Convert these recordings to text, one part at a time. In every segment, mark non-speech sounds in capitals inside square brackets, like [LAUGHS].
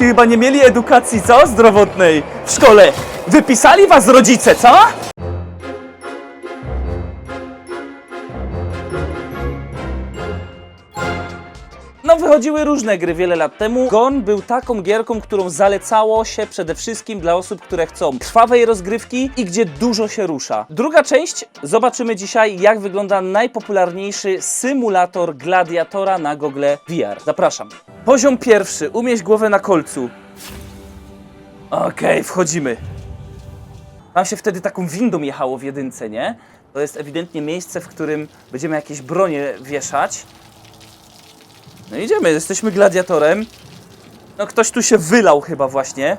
Chyba nie mieli edukacji, co? Zdrowotnej w szkole. Wypisali was rodzice, co? Wychodziły różne gry wiele lat temu. Gon był taką gierką, którą zalecało się przede wszystkim dla osób, które chcą krwawej rozgrywki i gdzie dużo się rusza. Druga część, zobaczymy dzisiaj, jak wygląda najpopularniejszy symulator gladiatora na Google VR. Zapraszam. Poziom pierwszy, umieść głowę na kolcu. Okej, wchodzimy. Tam się wtedy taką windą jechało w jedynce, nie? To jest ewidentnie miejsce, w którym będziemy jakieś bronie wieszać. No idziemy, jesteśmy gladiatorem. No ktoś tu się wylał chyba właśnie.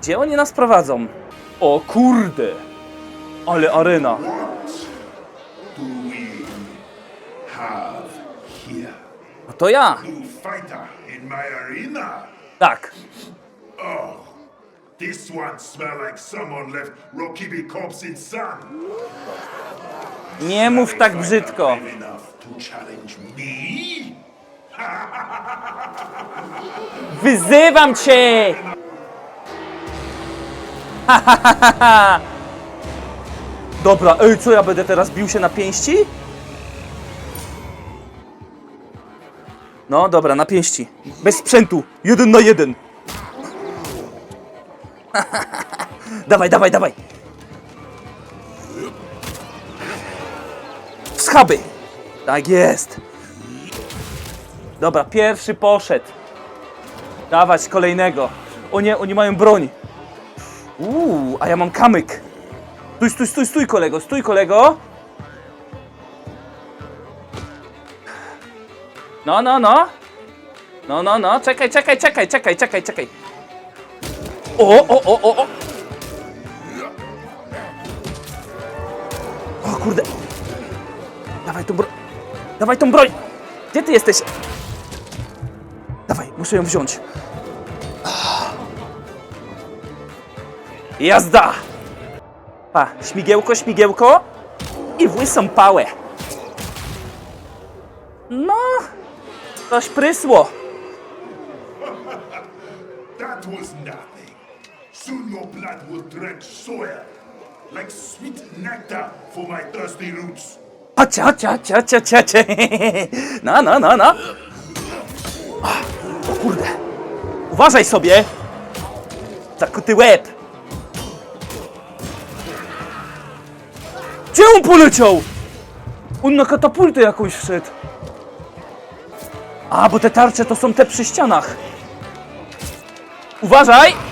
Gdzie oni nas prowadzą? O kurde! Ale arena. here? No to ja. Tak. This one smell like someone left Rokibi corpse in sun. Nie mów tak brzydko. To challenge me? Wyzywam cię! [LAUGHS] Dobra, ej, co ja będę teraz bił się na pięści? No dobra, na pięści. Bez sprzętu. Jeden na jeden. [LAUGHS] dawaj, dawaj, dawaj. W schaby. Tak jest. Dobra, pierwszy poszedł. Dawać kolejnego. O nie, oni mają broń. Uuu, a ja mam kamyk. Stój, stój, stój, stój, kolego, stój, kolego. No, no, no. No, no, no, czekaj, czekaj, czekaj, czekaj, czekaj, czekaj. O, o, o, o, o. O kurde. Dawaj tą broń. Dawaj tą broń. Gdzie ty jesteś? Muszę ją wziąć. Jazda! Pa, śmigiełko, śmigiełko i w łysą pałę. No, coś prysło. That was nothing. Soon your blood will drench soil like sweet nectar for my thirsty roots. Chodźcie, chodźcie, chodźcie, chodźcie, chodźcie. [LAUGHS] No, no, no, no. Ach, O kurde. Uważaj sobie. Zakuty łeb. Gdzie on poleciał? On na katapultę jakąś wszedł. A, bo te tarcze to są te przy ścianach. Uważaj!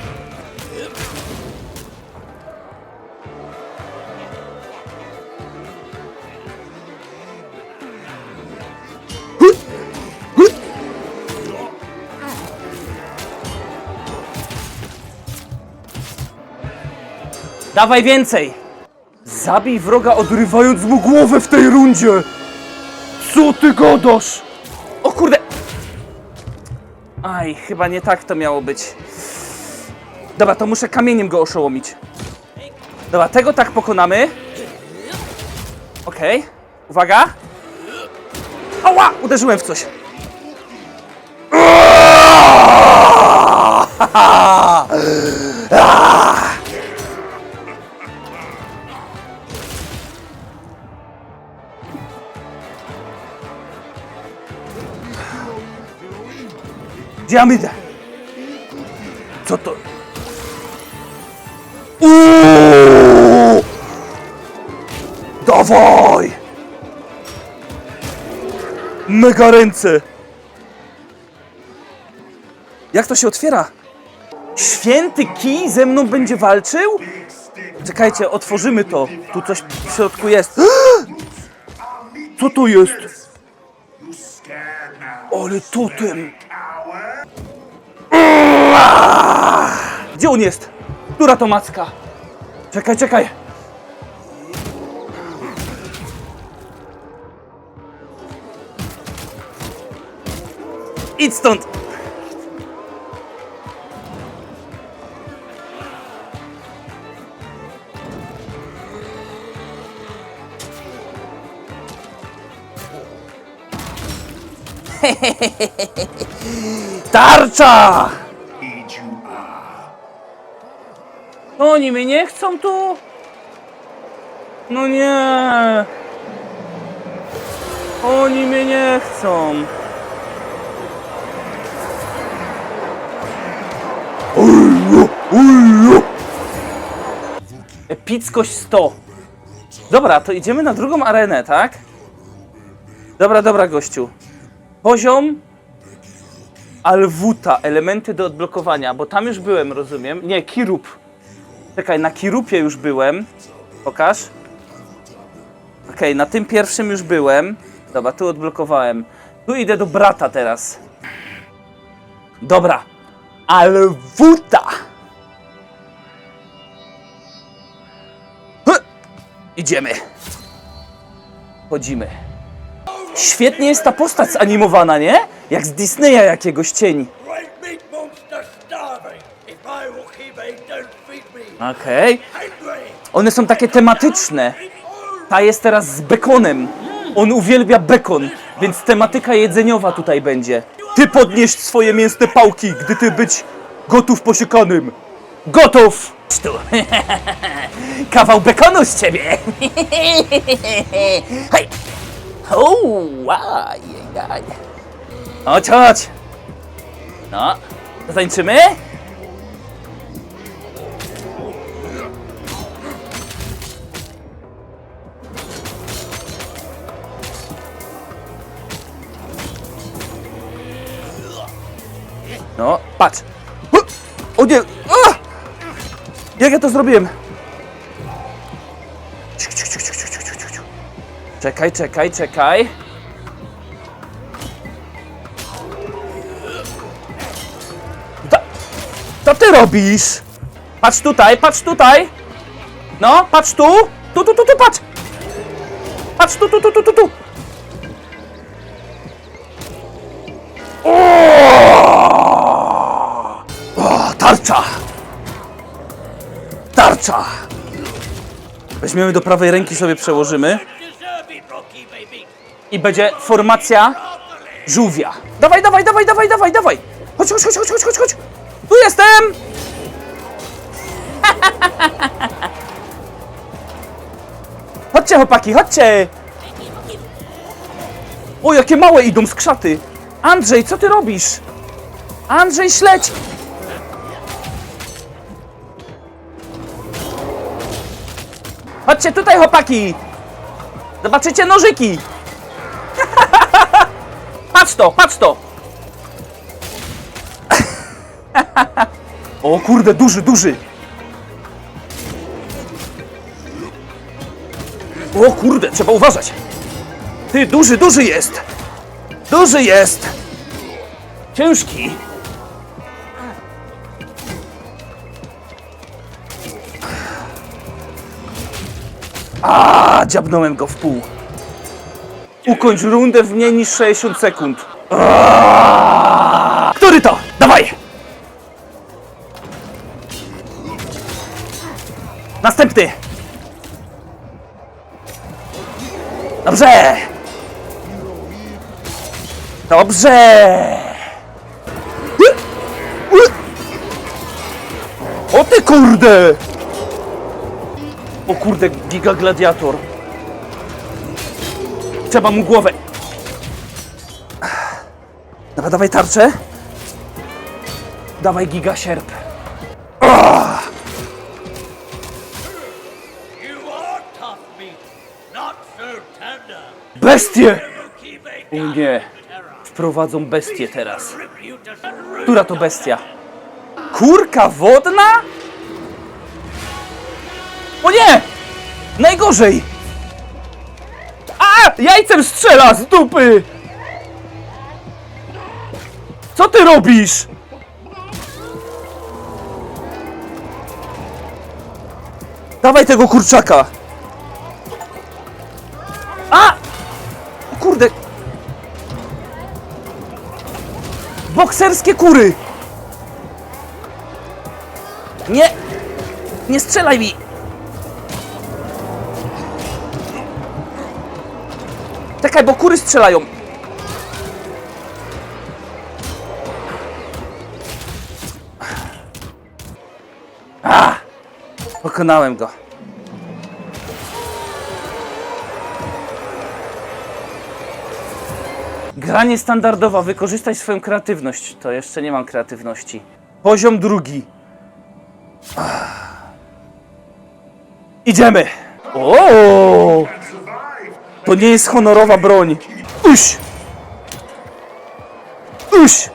Dawaj więcej! Zabij wroga odrywając mu głowę w tej rundzie! Co ty gadasz? O kurde! Aj, chyba nie tak to miało być. Dobra, to muszę kamieniem go oszołomić. Dobra, tego tak pokonamy. Okej, uwaga. Ała! Uderzyłem w coś. Idę? Co to? Dawaj! Mega ręce! Jak to się otwiera? Święty kij ze mną będzie walczył? Czekajcie, otworzymy to. Tu coś w środku jest. [GASPS] Co to jest? Ale totem! Coward? Gdzie on jest? Która to macka? Czekaj, czekaj. Idź stąd! [LAUGHS] Tarcza! Oni mnie nie chcą tu? No nie. Oni mnie nie chcą. Epickość 100. Dobra, to idziemy na drugą arenę, tak? Dobra, dobra, gościu. Poziom Alwuta, elementy do odblokowania, bo tam już byłem, rozumiem. Nie, Kirup. Czekaj, na Kirupie już byłem. Pokaż. Okej, na tym pierwszym już byłem. Dobra, tu odblokowałem. Tu idę do brata teraz. Dobra. Alwuta! Hy! Idziemy. Chodzimy. Świetnie jest ta postać zanimowana, nie? Jak z Disneya jakiegoś cień. Okej. One są takie tematyczne. Ta jest teraz z bekonem. On uwielbia bekon, więc tematyka jedzeniowa tutaj będzie. Ty podnieś swoje mięsne pałki, gdy ty być gotów posiekanym. Gotów! Tu. [LAUGHS] Kawał bekonu z ciebie! [LAUGHS] Hej! O, łaj, jaj. Chodź, chodź! No, zatańczymy? No, patrz. O nie! A! Jak ja to zrobiłem? Czekaj, czekaj, czekaj. Co, co ty robisz? Patrz tutaj, patrz tutaj. No, patrz tu. Tu, tu, tu, tu, patrz. Patrz tu, tu, tu, tu, tu, tu. O, Tarcza! Weźmiemy do prawej ręki, sobie przełożymy i będzie formacja żółwia. Dawaj, dawaj, dawaj, dawaj, dawaj, dawaj! Chodź, chodź, chodź, chodź, chodź, chodź! Tu jestem! [LAUGHS] Chodźcie, chłopaki, chodźcie! O, jakie małe idą skrzaty! Andrzej, co ty robisz? Andrzej, śledź! Chodźcie tutaj, chłopaki! Zobaczycie nożyki! [LAUGHS] patrz to, patrz to! [LAUGHS] o kurde, duży, duży! O kurde, trzeba uważać! Ty, duży, duży jest! Duży jest! Ciężki! A, dziabnąłem go w pół. Ukończ rundę w mniej niż 60 sekund. Aaaa! Który to? Dawaj! Następny! Dobrze! Dobrze! O ty kurde! O kurde, giga gladiator. Trzeba mu głowę. Dawaj, dawaj tarczę. Dawaj giga sierp. Bestie! O nie. Wprowadzą bestię teraz. Która to bestia? Kurka wodna? O nie! Najgorzej! A! Jajcem strzela z dupy! Co ty robisz? Dawaj tego kurczaka! A! Kurde! Bokserskie kury! Nie! Nie strzelaj mi! Czekaj, bo kury strzelają. A! Pokonałem go. Gra niestandardowa, wykorzystaj swoją kreatywność. To jeszcze nie mam kreatywności. Poziom drugi. Ach. Idziemy! To nie jest honorowa broń. Uś! Uś!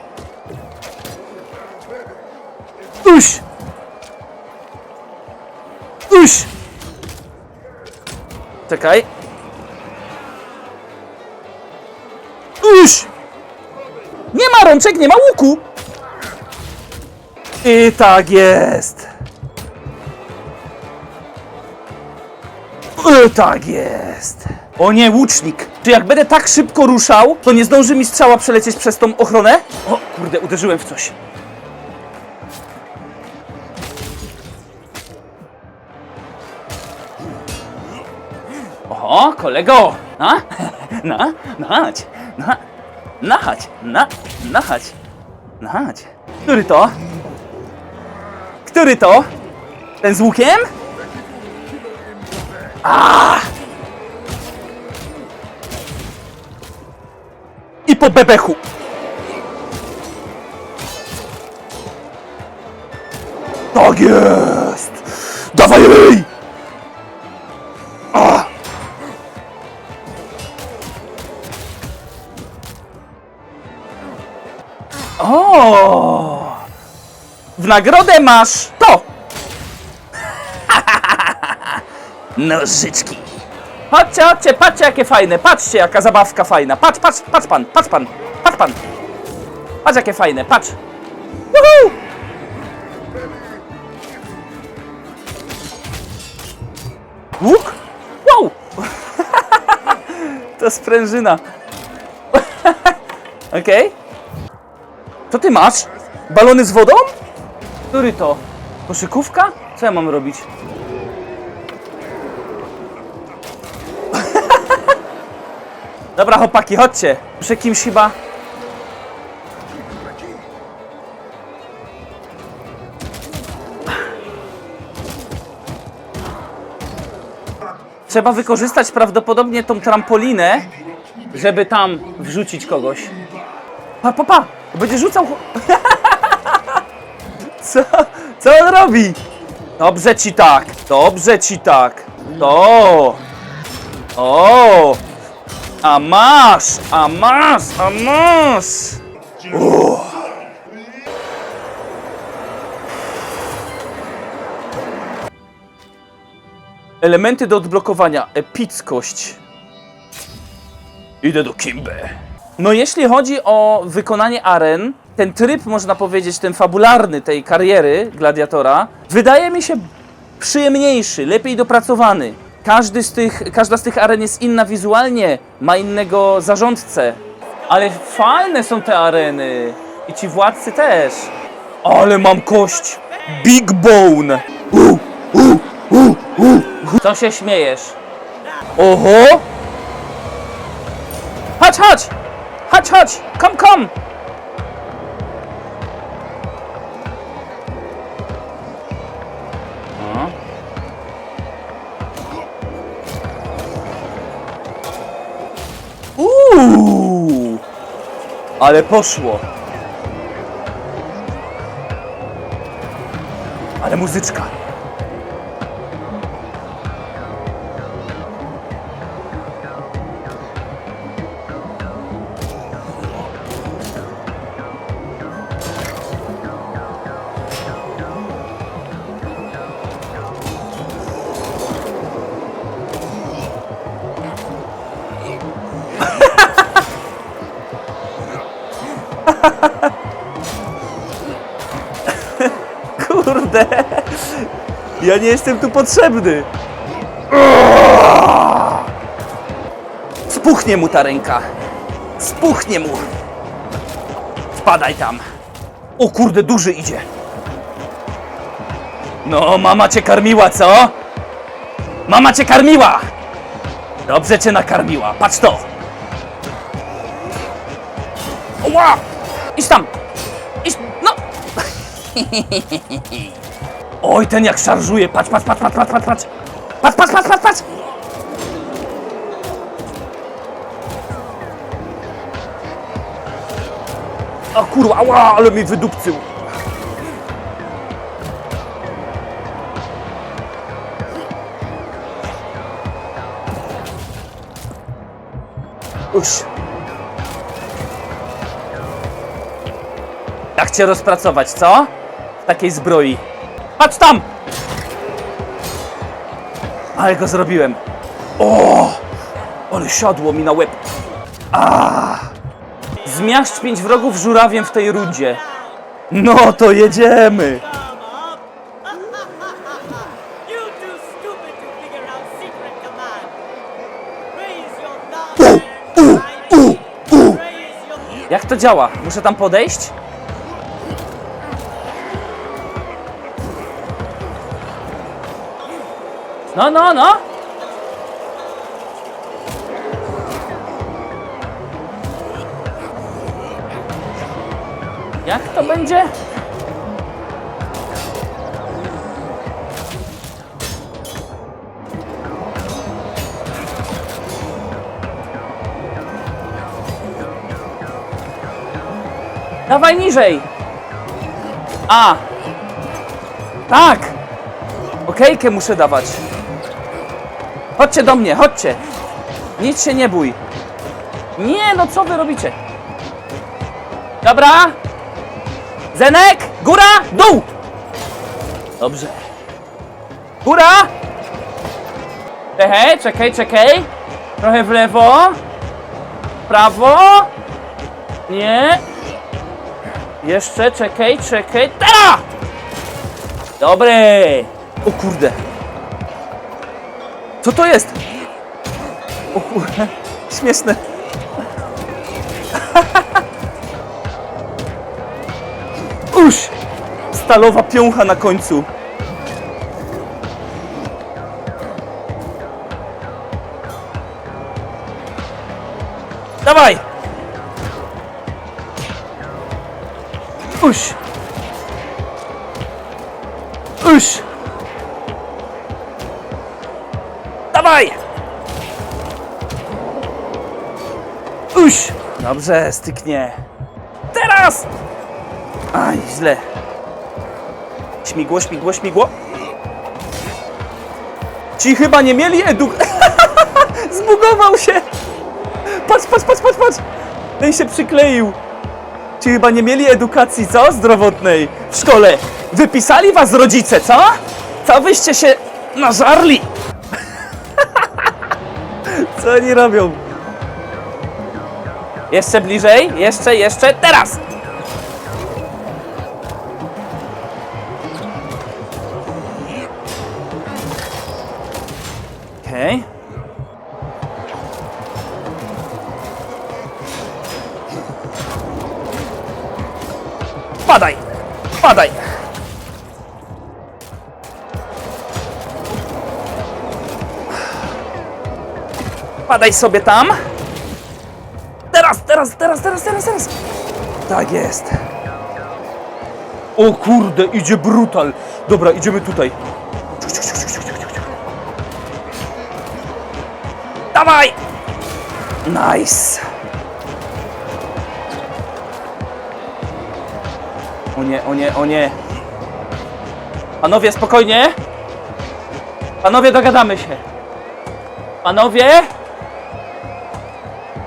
Uś! Uś! Czekaj. Uś! Nie ma rączek, nie ma łuku! I tak jest. I tak jest. O nie, łucznik. Czy jak będę tak szybko ruszał, to nie zdąży mi strzała przelecieć przez tą ochronę? O kurde, uderzyłem w coś. Oho, kolego! Na? Na? Nahać! Na? Nahać! Na? Nahać! Nahać! Który to? Który to? Ten z łukiem? I po bebechu! Tak jest! Dawaj ryj! O! W nagrodę masz to! [LAUGHS] Nożyczki! Patrzcie, patrzcie, patrzcie jakie fajne, patrzcie jaka zabawka fajna. Patrz, patrz, patrz pan, patrz pan, patrz pan. Patrz jakie fajne, patrz. Woohoo! Łuk? Wow! [LAUGHS] to sprężyna. [LAUGHS] Okej. Co ty masz? Balony z wodą? Który to? Koszykówka? Co ja mam robić? Dobra, chłopaki, chodźcie. Muszę kimś chyba... Trzeba wykorzystać prawdopodobnie tą trampolinę, żeby tam wrzucić kogoś. Pa, pa, pa! Będzie rzucał... [LAUGHS] Co? Co on robi? Dobrze ci tak, dobrze ci tak. To. O! A masz, a masz, a masz! Uff. Elementy do odblokowania. Epickość. Idę do Kimbe. No jeśli chodzi o wykonanie aren, ten tryb, można powiedzieć, ten fabularny tej kariery gladiatora, wydaje mi się przyjemniejszy, lepiej dopracowany. Każdy z tych, każda z tych aren jest inna wizualnie, ma innego zarządcę. Ale fajne są te areny. I ci władcy też. Ale mam kość. Big Bone. U, u, u, u. Co się śmiejesz? Oho! Chodź, chodź! Chodź, chodź! Kom, kom! Ale poszło! Ale muzyczka! Ja nie jestem tu potrzebny! Spuchnie mu ta ręka! Spuchnie mu! Wpadaj tam! O kurde, duży idzie! No, mama cię karmiła, co? Mama cię karmiła! Dobrze cię nakarmiła, patrz to! Ła! Idź tam! Idź, no! [LAUGHS] Oj, ten jak szarżuje. Patrz, patrz, patrz, patrz, patrz, patrz, patrz. Patrz, patrz, patrz, patrz, patrz. O kurwa, ała, ale mi wydupcył. Uś. Jak cię rozpracować, co? W takiej zbroi. Patrz tam! Ale go zrobiłem. O! Ale siadło mi na łeb. A! Zmiażdż pięć wrogów żurawiem w tej rundzie. No to jedziemy! Jak to działa? Muszę tam podejść? No, no, no! Jak to będzie? Dawaj niżej! A! Tak! Okejkę muszę dawać. Chodźcie do mnie, chodźcie! Nic się nie bój. Nie, no co wy robicie? Dobra! Zenek! Góra! Dół! Dobrze. Góra! Czekaj, czekaj, czekaj. Trochę w lewo. Prawo. Nie. Jeszcze, czekaj, czekaj. Teraz! Dobre! O kurde. Co to jest? O kurde. Śmieszne. Uś! Stalowa piącha na końcu. Dawaj! Uś! Uś! Dawaj! Uś! Dobrze, styknie. Teraz! Aj, źle. Śmigło, śmigło, śmigło. Ci chyba nie mieli eduk... [LAUGHS] Zbugował się! Patrz, patrz, patrz, patrz, patrz! Ten się przykleił. Ci chyba nie mieli edukacji, co? Zdrowotnej w szkole. Wypisali was rodzice, co? Co wyście się nażarli? Co oni robią? Jeszcze bliżej, jeszcze, jeszcze, teraz! Padaj sobie tam. Teraz, teraz, teraz, teraz, teraz, teraz. Tak jest. O kurde, idzie brutal. Dobra, idziemy tutaj. Dawaj! Nice. O nie, o nie, o nie. Panowie, spokojnie. Panowie, dogadamy się. Panowie?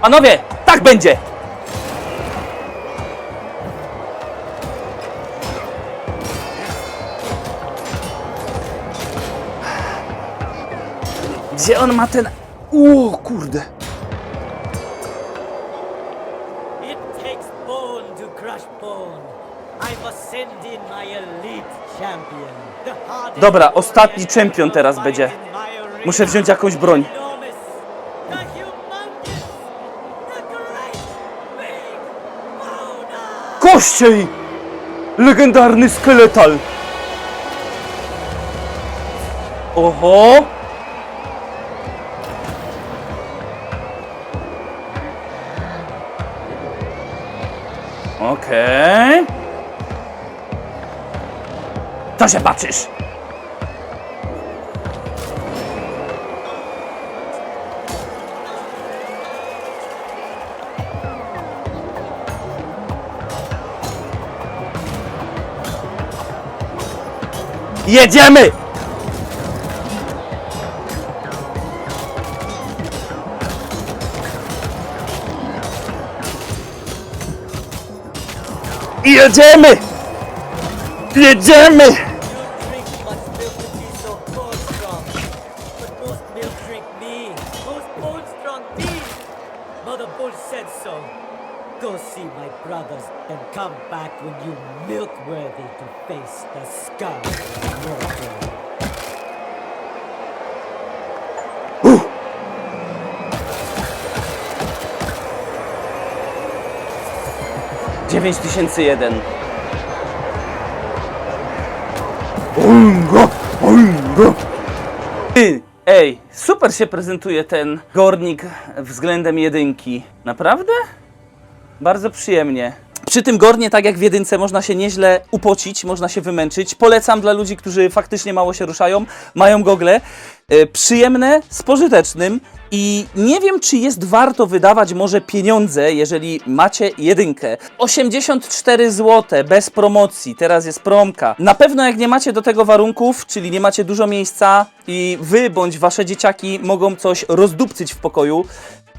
Panowie, tak będzie! Gdzie on ma ten... O kurde. It takes bone to crush bone. I must send in my elite champion. Dobra, ostatni czempion teraz będzie. Muszę wziąć jakąś broń. Mona! Kościej! Legendarny skeletal! Oho! Okej. Co się patrzysz? Jedziemy! Jedziemy! Jedziemy! 9001. Ungo, ungo. Ej, super się prezentuje ten gornik względem jedynki. Naprawdę? Bardzo przyjemnie. Przy tym gornie, tak jak w jedynce, można się nieźle upocić, można się wymęczyć. Polecam dla ludzi, którzy faktycznie mało się ruszają, mają gogle. Yy, przyjemne z pożytecznym i nie wiem, czy jest warto wydawać może pieniądze, jeżeli macie jedynkę. 84 zł bez promocji, teraz jest promka. Na pewno jak nie macie do tego warunków, czyli nie macie dużo miejsca i wy bądź wasze dzieciaki mogą coś rozdupcyć w pokoju,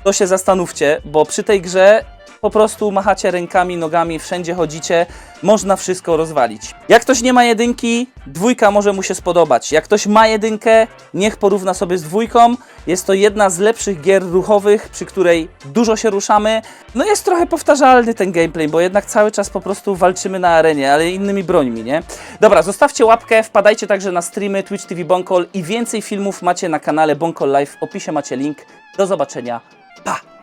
to się zastanówcie, bo przy tej grze po prostu machacie rękami, nogami, wszędzie chodzicie, można wszystko rozwalić. Jak ktoś nie ma jedynki, dwójka może mu się spodobać. Jak ktoś ma jedynkę, niech porówna sobie z dwójką. Jest to jedna z lepszych gier ruchowych, przy której dużo się ruszamy. No jest trochę powtarzalny ten gameplay, bo jednak cały czas po prostu walczymy na arenie, ale innymi brońmi, nie? Dobra, zostawcie łapkę, wpadajcie także na streamy Twitch TV Bonkol i więcej filmów macie na kanale Bonkol Live. W opisie macie link. Do zobaczenia. Pa!